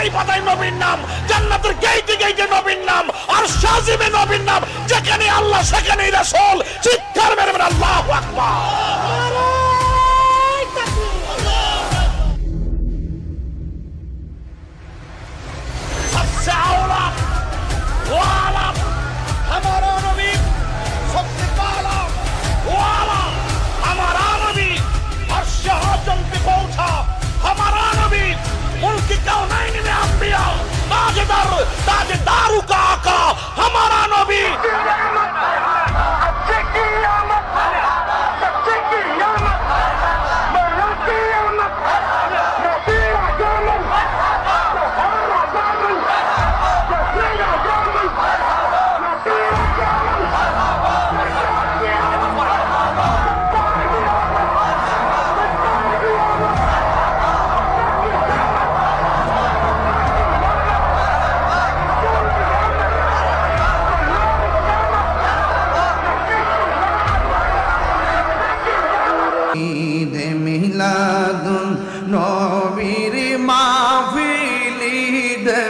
পাতায় পাতায় নবীর নাম, জান্নাতের গেইটে গেইটে নবীর নাম, আর সাজিমে নবীর নাম, যেখানে আল্লাহ, সেখানেই রাসূল, চিৎকার মেরে আল্লাহু আকবার।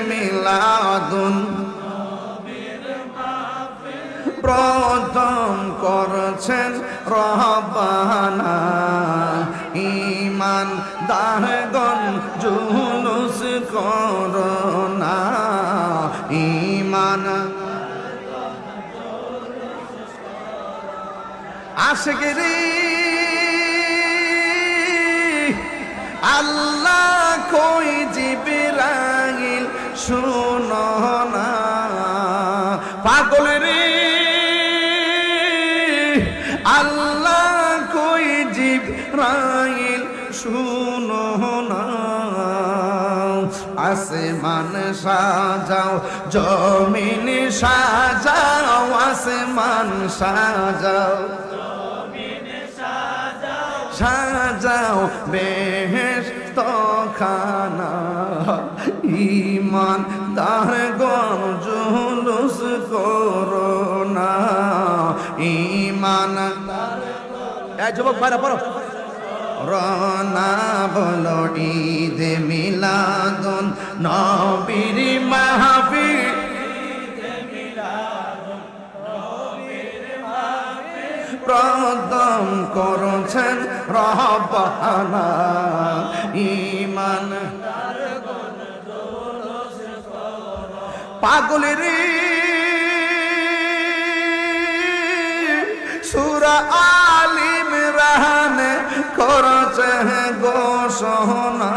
মিলাদুন। প্রথম করছেন রহবানা। ইমান দাহগন জুলুস করোনা। ইমান আশগিরি আল্লাহ কই জিবরাইল শুনো না পাগল রে, আল্লাহ কই জিবরাইল? শুনো না। আসমান সাজাও, জমিন সাজাও, আসমান সাজাও। সাজাও বেহেস খানা ইমান তার গণ জুলুস করোনা ইমান যুবক ভাইরা, পড়ো। রনা বলো ঈদ মিলাদুন, নবীর মাহফিল। প্রদম করছেন রহবানা ইমান পাগলের সুরা আলিম রাহানে করছে গো সোনা।